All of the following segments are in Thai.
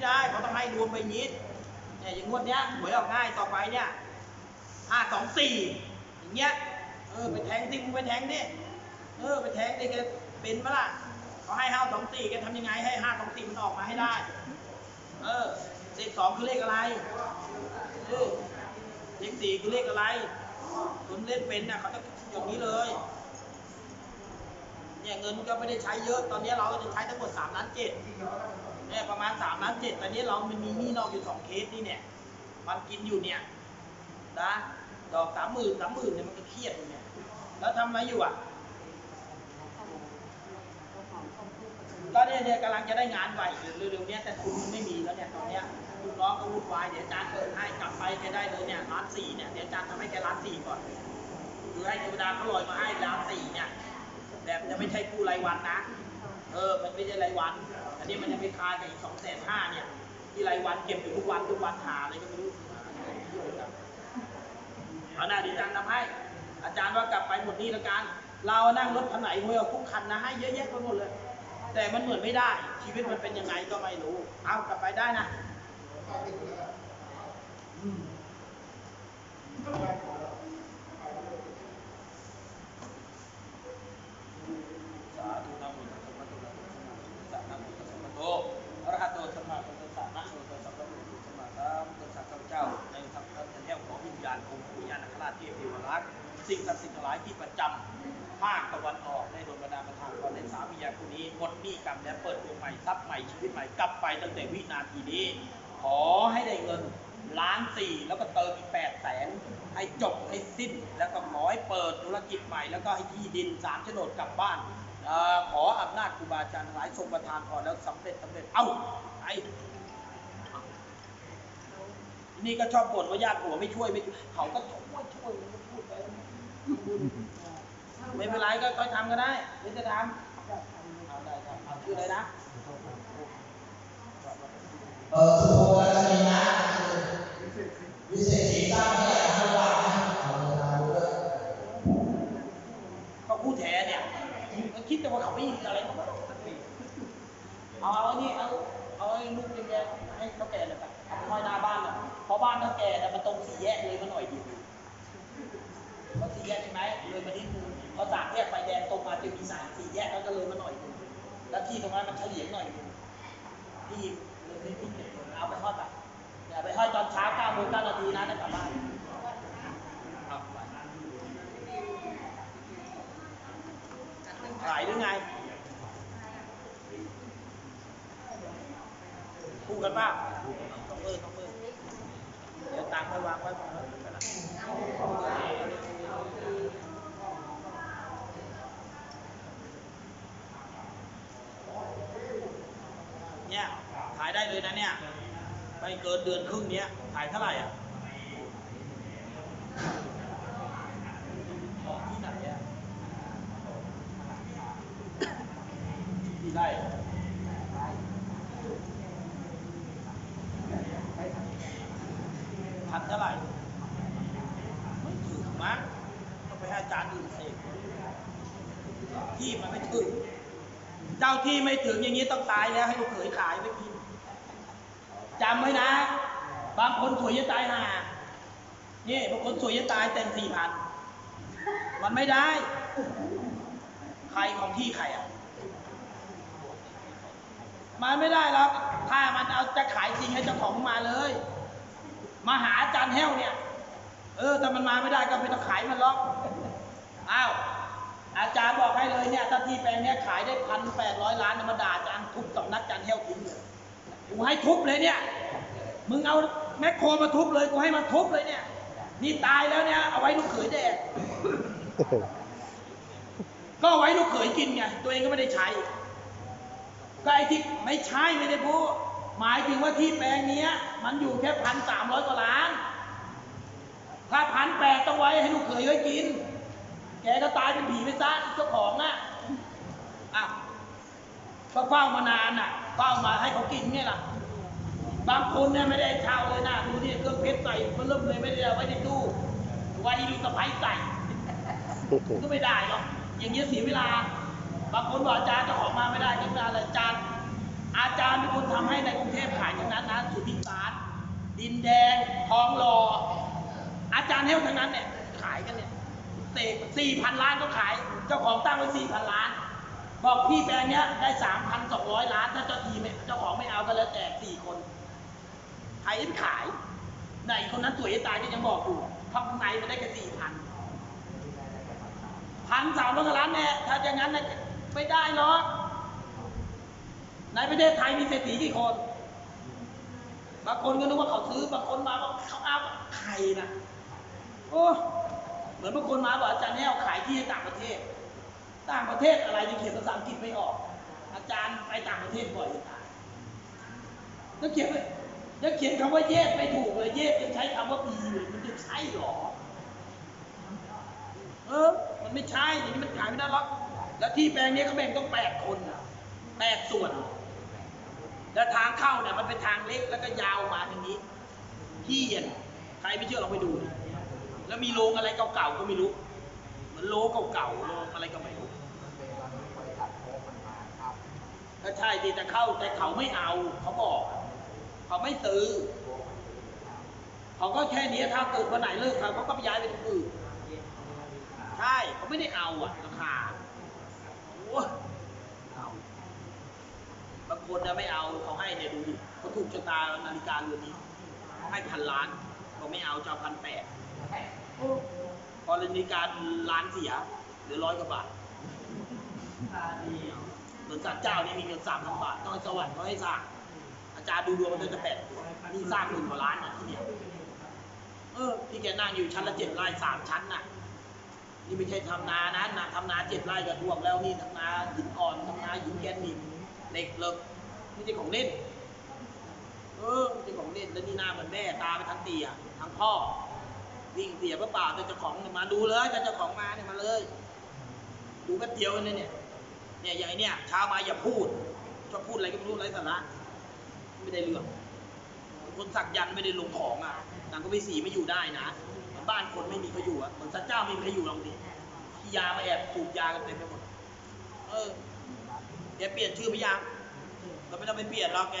ไม่ได้เขาต้องให้รวมไปนี้เนี่ยอย่างงวดเนี้ยหวยออกง่ายต่อไปเนี่ยห้าสองสี่อย่างเงี้ยเออไปแทงดิมึงไปแทงดิเออไปแทงดิแกเป็นปะล่ะเขาให้ห้าสองสี่แกทำยังไงให้ห้าสองสี่มันออกมาให้ได้ เออเลขสองคือเลขอะไรเออเลขสี่คือเลขอะไรคนเล่นเป็นน่ะเขาจะอย่างนี้เลยเนี่ยเงินก็ไม่ได้ใช้เยอะ ตอนนี้เราจะใช้ทั้งหมด3ล้านเจ็ด เนี่ยประมาณ3ล้านเจ็ดตอนนี้เรามันมีหนี้นอกอยู่สองเคสนี่เนี่ย มันกินอยู่เนี่ยนะดอกสามหมื่นสามหมื่นเนี่ยมันก็เครียดอยู่เนี่ย แล้วทำอะไรอยู่อะก็เนี่ยเนี่ยกำลังจะได้งานใหม่เร็วๆเนี้ยแต่ทุนมันไม่มีแล้วเนี่ยตอนเนี้ยลูกน้องก็วุ่นวายเดี๋ยวอาจารย์เปิดให้กลับไปแกได้เลยเนี่ยล้านสี่เนี่ยเดี๋ยวอาจารย์ทำให้แกล้านสี่ก่อนคือให้เทวดาเขาลอยมาให้ล้านสี่เนี่ยแต่มันจะไม่ใช่กู้รายวันนะ ช่รายวัน อันนี้มันยังไปคากับอีกสองแสนห้าเนี่ย ที่รายวันเก็บอยู่ทุกวันทุกวันหาอะไรก็ไม่รู้เอาหน้าดีอาจารย์ทำให้ อาจารย์ว่ากลับไปหมดนี่แล้วกัน เรานั่งรถคันไหนหวยออกทุกคันนะให้เยอะแยะไปหมดเลย แต่มันเหมือนไม่ได้ ชีวิตมันเป็นยังไงก็ไม่รู้ เอากลับไปได้นะ องค์ปู่ย่านาคราชเทพเทวรักษ์สิ่งศักดิ์สิทธิ์ทั้งหลายที่ประจำภาคตะวันออกในดวงบรรดาประทานวันในสามียาคนนี้หมดหนี้กรรมและเปิดดวงใหม่ทรัพย์ใหม่ชีวิตใหม่กลับไปตั้งแต่วินาทีนี้ ขอให้ได้เงินล้านสี่แล้วก็เติมอีกแปดแสนให้จบให้สิ้นแล้วก็ขอให้เปิดธุรกิจใหม่ แล้วก็ให้ที่ดินสามโฉนดกลับบ้านขออำนาจครูบาอาจารย์หลายทรงประทานพรแล้วสำเร็จสำเร็จเอ้าไอ นี่ก็ชอบบ่นว่าญาติผัวไม่ช่วยไม่ช่วยเขาก็ช่วยช่วยพูดไปไม่เป็นไรก็ค่อยทำก็ได้เดี๋ยวจะทำเอาได้ครับเอาชื่ออะไรนะ เออสุโขทัยนะวิเศษศรีสร้างไม่ได้ทั้งวันนะเอาเวลาด้วย เขาพูดแท้เนี่ยมันคิดแต่ว่าเขาไม่มีอะไรเขาก็เอาเอาไอ้นี่เอาเอาไอ้ลูกแดงๆให้เขาแก่เลยไปเอาไปห้อยหน้าบ้านน่ะเพราะ บ้านเขาแก่เนี่มันตรงสี่แยกเลยมาหน่อยเดียวเขาสี่แยกใช่ไหมเลยมานิดนึงพอสามแยกไฟแดงตรงมาจะมีสามสี่แยกแล้วก็เลยมาหน่อยนึงแล้วที่ตรงนั้นมันเฉลี่ยหน่อยนึงพี่เลยไม่พี่เก็บคนเอาไปทอดไปอย่าไปทอดตอนเช้าเก้าโมงเก้านาทีนะจะกลับบ้านขายหรือไงคู่กันป่ะต้องมือต้องมือ เดี๋ยวตังค์ไปวางไว้ก่อนนะไปละเนี่ย ถ่ายได้เลยนะเนี่ย ไม่เกินเดือนครึ่งเนี้ย ถ่ายเท่าไหร่อะของที่ไหนอะ ที่ได้พันเท่า ไหร่ไม่ถึงมั้งต้องไปให้อาจารย์อื่นเสกที่มันไม่ถึง เจ้าที่ไม่ถึงอย่างนี้ต้องตายแล้วให้ลูกเขยขายไปกินจำไว้นะ บางคนสวยจะตายห่านี่บางคนสวยจะตายแต่งสี่พันมันไม่ได้ ใครของที่ใครอะมาไม่ได้หรอกถ้ามันเอาจะขายจริงให้เจ้าของมาเลย มาหาอาจารย์แห้วเนี่ย เออแต่มันมาไม่ได้ก็ไม่ต้องขายมันหรอกอ้าวอาจารย์บอกให้เลยเนี่ยถ้าที่แปลงเนี้ยขายได้พันแปดร้อยล้านเนี่ยมาด่าอาจารย์ทุบสำนักอาจารย์แห้วทิ้งเลยกูให้ทุบเลยเนี่ย มึงเอาแมคโครมาทุบเลยกูให้มันทุบเลยเนี่ย นี่ตายแล้วเนี่ยเอาไว้ลูกเขยแดกก็เอาไว้ลูกเขยกินไงตัวเองก็ไม่ได้ใช้ ก็ไอ้ที่ไม่ใช่ไม่ได้พูด หมายถึงว่าที่แปลงนี้มันอยู่แค่พันสามร้อยกว่าล้าน ถ้าพันแปดต้องไว้ให้ลูกเขยไว้กิน แกก็ตายเป็นผีไปซะเจ้าของน่ะอะก็เฝ้ามานานน่ะเฝ้ามาให้เขากินไงล่ะ บางคนเนี่ยไม่ได้เช่าเลยนะดูที่เครื่องเพชรใส่มันเริ่มเลยไม่ได้เอาไว้ในตู้ไว้ลูกสะพ้ายใส่ก็ไม่ได้หรอกอย่างเงี้ยเสียเวลา บางคนบอกอาจารย์เจ้าของมาไม่ได้ก็ไม่ได้เลยอาจารย์ อาจารย์เป็นคนทำให้ในกรุงเทพขายทั้งนั้นนะสุทธิสารดินแดงทองหล่ออาจารย์เทั้งนั้นเนี่ยขายกันเนี่ยเสกสี่พันล้านก็ขาย เจ้าของตั้งไว้สี่พันล้าน บอกพี่แปลงเนี้ยได้สามพันสองร้อยล้าน ถ้าเจ้าทีไม่เจ้าของไม่เอาก็แล้วแต่สี่คนใครจะขายไหนคนนั้นสวยตายก็ยังบอกอยู่ข้างในมันได้แค่สี่พันพันสามร้อยล้านเนี่ยถ้าอย่างนั้นไม่ได้หรอก ในประเทศไทยมีเศรษฐีกี่คน บางคนก็นึกว่าเขาซื้อบางคนมาบอกเขาเอาใครนะโอ้เหมือนบางคนมาบอกอาจารย์แห้วขายที่ต่างประเทศ ต่างประเทศอะไรที่เขียนภาษาอังกฤษไม่ออก อาจารย์ไปต่างประเทศบ่อยจะตายแล้วเขียนไปแล้วเขียนคำว่าเยสไม่ถูกเลยเยสยังใช้คำว่าบีเลยมันจะใช่หรอเออ มันไม่ใช่อย่างนี้มันขายไม่ได้หรอก แล้วที่แปลงนี้เขาแบ่งต้องแปดคนน่ะแปดส่วน แล้วทางเข้าเนี่ยมันเป็นทางเล็กแล้วก็ยาวมาทางนี้ที่อะใครไม่เชื่อลองไปดู แล้วมีโรงอะไรเก่าๆก็ไม่รู้เหมือนโรงเก่าๆโรงอะไรก็ไม่รู้ก็ใช่ที่จะเข้าแต่เขาไม่เอาเขาบอกเขาไม่ซื้อเขาก็แค่นี้ถ้าเกิดวันไหนเลิกเขาเขาก็ไปย้ายไปที่อื่นใช่เขาไม่ได้เอาอะราคาโอ้างคนนะไม่เอาเขาให้เนี่ยดูดิเขาถูกชะตานาฬิกาเรือนนี้เขาให้พันล้านเขาไม่เอาจะเอาพันแปดพอนาฬิกาล้านเสียเหลือร้อยกว่าบาทเหมือนสัตว์เจ้านี่มีเงินสามพันบาทต้องสวรรค์เขาให้สร้าง อาจารย์ดูดวงมันจะแปดตัวนี่สร้างหมื่นกว่าล้านอะที่เดียวเออพี่แกนั่งอยู่ชั้นละเจ็ดไร่สามชั้นน่ะนี่ไม่ใช่ทำนานะนาทำนาเจ็ดไร่ก็ท่วมแล้วนี่ทำนาหินอ่อนทำนาหินแกนิกเหล็กเลิก ไม่ใช่ของเล่น เออไม่ใช่ของเล่นแล้วนี่หน้าเหมือนแม่ตาไปทั้งเตียทั้งพ่อวิ่งเสียเปล่าๆแต่เจ้าของมาดูเลยแต่เจ้าของมาเนี่ยมาเลย ดูแป๊บเดียวเลยเนี่ยเนี่ยอย่างเนี่ยเช้ามาอย่าพูดชอบพูดอะไรก็ไม่รู้ไร้สาระไม่ได้เรื่องคนสักยันต์ไม่ได้ลงของอะนางก็ไปสีไม่อยู่ได้นะ บ้านคนไม่มีใครอยู่อะเหมือนสัตเจ้าไม่มีใครอยู่หรอกดิยามาแอบสูบยากันเต็มไปหมด เออแกเปลี่ยนชื่อไปยัง เราไม่ต้องไปเปลี่ยนหรอกแก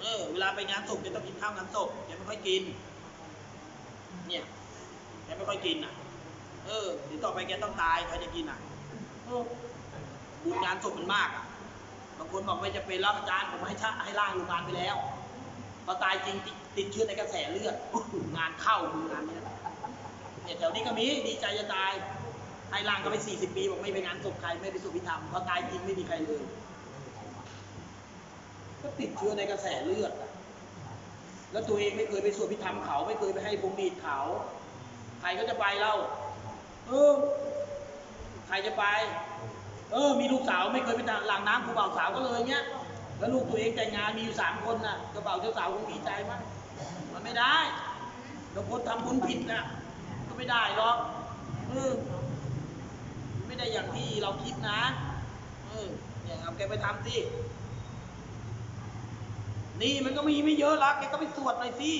เออเวลาไปงานศพแกต้องกินข้าวงานศพแกไม่ค่อยกิน เนี่ยแกไม่ค่อยกินอะ เออเดี๋ยวต่อไปแกต้องตายใครจะกินอะบุญงานศพมันมากอะบางคนบอกไม่จะเป็นรับอาจารย์ผมให้ชะให้ร่างโรงงานไปแล้วพอตายจริงติดเชื้อในกระแสเลือดงานเข้ามืองานเนี้ยเนี่ยแถวนี้ก็มีดีใจจะตายให้ร่างก็ไป 40 ปีบอกไม่ไปงานศพใครไม่ไปสุพิธรรมพอตายจริงไม่มีใครเลย ติดเชื้อในกระแสเลือดแล้วตัวเองไม่เคยไปสวดพิธรรมเขา ไม่เคยไปให้พวงมีดเขา ใครก็จะไปเล่า เออ ใครจะไป เออ มีลูกสาวไม่เคยไปหลังน้ำครูบ่าวสาวก็เลยเงี้ย แล้วลูกตัวเองแต่งงานมีอยู่สามคนน่ะเจ้าบ่าเจ้าสาวคงดีใจมั้งมันไม่ได้แล้วคนทำบุญผิดน่ะก็ไม่ได้หรอก เออ ไม่ได้อย่างที่เราคิดนะ เออ เนี่ยเอาแกไปทำสิ นี่มันก็มีไม่เยอะหรอกแกก็ไปสวดหน่อยสิ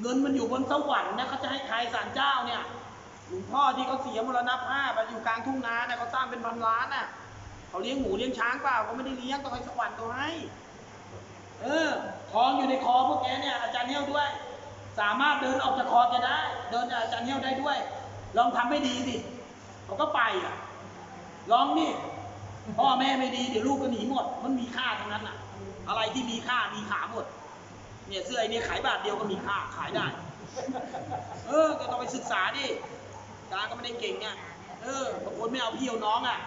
เงินมันอยู่บนสวรรค์นะเขาจะให้ใครศาลเจ้าเนี่ยหลวงพ่อที่เขาเสียมรณภาพอะอยู่กลางทุ่งนาเนี่ยเขาสร้างเป็นพันล้านน่ะเขาเลี้ยงหมูเลี้ยงช้างเปล่าเขาไม่ได้เลี้ยงต้องให้สวรรค์เขาให้ เออทองอยู่ในคอพวกแกเนี่ยอาจารย์เหี้ยวด้วย สามารถเดินออกจากคอแกได้ เดินอาจารย์เหี้ยวได้ด้วย ลองทำไม่ดีสิเขาก็ไปอะลองนี่พ่อแม่ไม่ดีเดี๋ยวลูกก็หนีหมด มันมีค่าทั้งนั้นอะ อะไรที่มีค่ามีขาหมด เนี่ยเสื้อไอ้นี่ขายบาทเดียวก็มีค่าขายได้ เออ ก็ต้องไปศึกษาดิตาก็ไม่ได้เก่งอะเออบางคนไม่เอาพี่เอาน้องอะ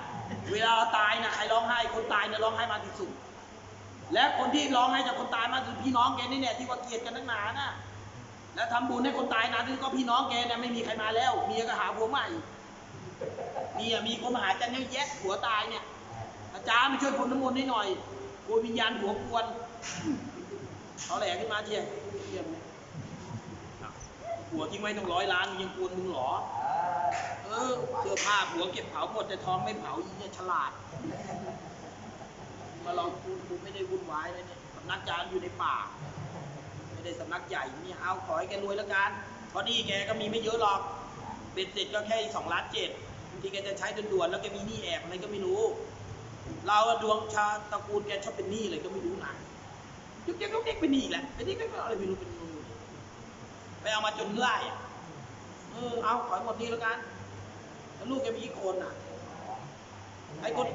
เวลาเราตายนะใครร้องไห้ คนตายเนี่ยร้องไห้มากที่สุด และคนที่ร้องไห้จากคนตายมากคือพี่น้องแกนี่เนี่ยที่ว่าเกลียดกันตั้งนานน่ะ แล้วทำบุญให้คนตายนะที่ก็พี่น้องแกเนี่ยไม่มีใครมาแล้วเมียก็หาผัวใหม่เมียมีคนมาหาจันเนี่ยแยะผัวตายเนี่ย อาจารย์มาช่วยพรมน้ำมนต์ให้หน่อย กลัววิญญาณผัวกวนเขาแหลกขึ้นมาเชียเชียมึงผัวทิ้งไว้ตั้งร้อยล้านมึงยังกวนมึงเหรอ เออเสื้อผ้าผัวเก็บเผาหมดแต่ท้องไม่เผาอีเนี่ยฉลาด มาลองพูดกูไม่ได้วุ่นวายเลยเนี่ยสำนักอาจารย์อยู่ในป่า ไม่ได้สำนักใหญ่นี่เอาขอให้แกรวยแล้วกันเพราะหนี่แกก็มีไม่เยอะหรอกเบ็ดเสร็จก็แค่สองล้านเจ็ดที่แกจะใช้ด่วนๆแล้วแกมีหนี้แอบอะไรก็ไม่รู้ เราดวงชาตระกูลแกชอบเป็นหนี้เลยก็ไม่รู้นะยุกยักยุกยักเป็นหนี้แหละไอ้นี่ก็อะไรไม่รู้เป็นงูไปเอามาจนไล่เออเอาขอหมดนี่แล้วกันแล้วลูกแกมีกี่คนอะไอ้คน